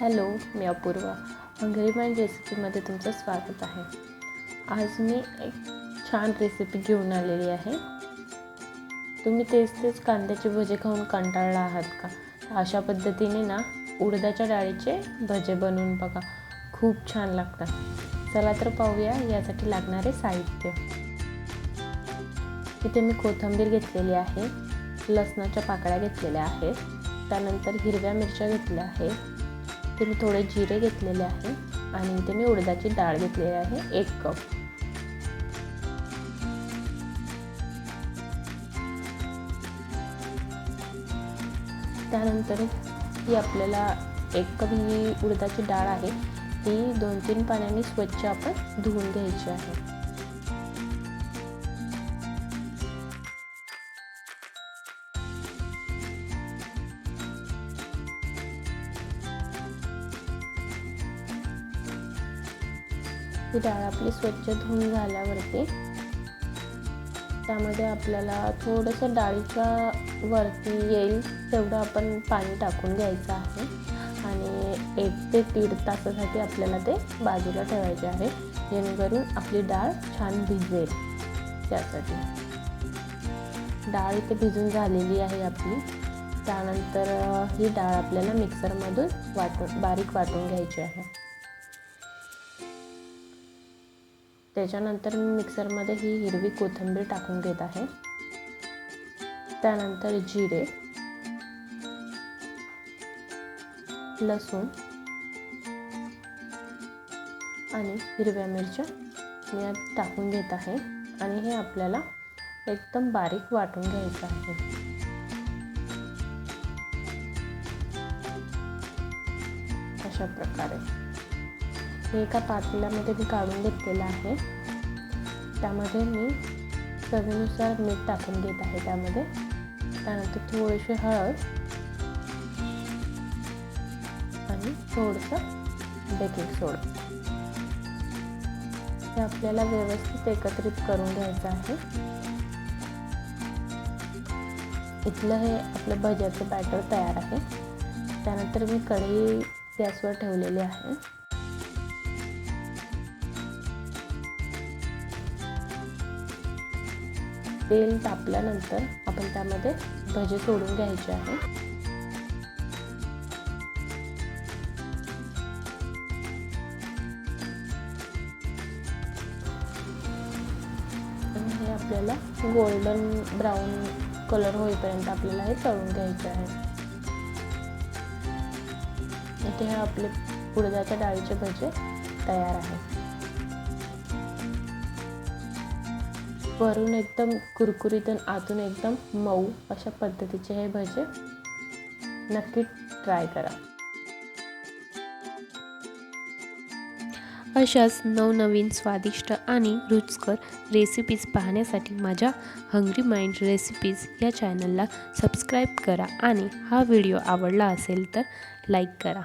Hello मी Apurva. Hungry रेसिपीमध्ये तुमचं स्वागत आहे. आज मी एक छान रेसिपी घेऊन आलेली आहे. तुम्ही तेच तेच कांद्याचे भजे खाऊन कंटाळला आहात का? अशा पद्धतीने ना उडदाच्या डाळीचे भजे बनवून बघा. खूप छान लागतात. चला तर पाहूया यासाठी लागणारे साहित्य. इथे मी कोथिंबीर घेतलेली आहे लसणाच्या पाकळ्या घेतलेल्या आहेत त्यानंतर हिरव्या मिरच्या घेतल्या आहेत इथे मी थोडे जिरे घेतलेले आहे आणि इथे मी उडदाची डाळ घेतलेली आहे एक कप. त्यानंतर ही आपल्याला एक कप ही उडदाची डाळ आहे. ती दोन तीन पाण्याने स्वच्छ आपण धुवून घ्यायची आहे. ही डाळ आपली स्वच्छ धुवून झाल्यावरती त्यामध्ये आपल्याला थोडंसं डाळीच्या वरती येईल तेवढं आपण पाणी टाकून घ्यायचं आहे. आणि एक ते दीड तासासाठी आपल्याला ते बाजूला ठेवायचे आहे. जेणेकरून आपली डाळ छान भिजेल त्यासाठी. डाळ इथे भिजून झालेली आहे आपली. त्यानंतर ही डाळ आपल्याला मिक्सरमधून वाटून बारीक वाटून घ्यायची आहे. त्याच्यानंतर मी मिक्सरमध्ये ही हिरवी कोथिंबीर टाकून घेत आहे. त्यानंतर जिरे लसूण आणि हिरव्या मिरच्या मी यात टाकून घेत आहे आणि हे आपल्याला एकदम बारीक वाटून घ्यायचं आहे. अशा प्रकारे. हे एका पातेल्यामध्ये मी काढून घेतलेलं आहे. त्यामध्ये मी चवीनुसार मीठ टाकून घेत आहे त्यामध्ये. त्यानंतर थोडीशी हळद आणि थोडंसं बेकिंग सोडा. हे आपल्याला व्यवस्थित एकत्रित करून घ्यायचं आहे. इथलं हे आपलं भज्याचं बॅटर तयार आहे. त्यानंतर मी कढई गॅसवर ठेवलेली आहे. तेल तापल्यानंतर आपण त्यामध्ये भजे सोडून घ्यायचे आहे. हे आपल्याला गोल्डन ब्राऊन कलर होईपर्यंत आपल्याला हे तळून घ्यायचे आहे. इथे हे आपले उडदाच्या डाळीचे भजे तयार आहे वरून एकदम कुरकुरीत आणि आतून एकदम मऊ अशा पद्धतीचे हे भजे नक्की ट्राय करा. अशाच नवनवीन स्वादिष्ट आणि रुचकर रेसिपीज पाहण्यासाठी माझ्या हंग्री माइंड रेसिपीज या चॅनलला सबस्क्राईब करा आणि हा व्हिडिओ आवडला असेल तर लाईक करा.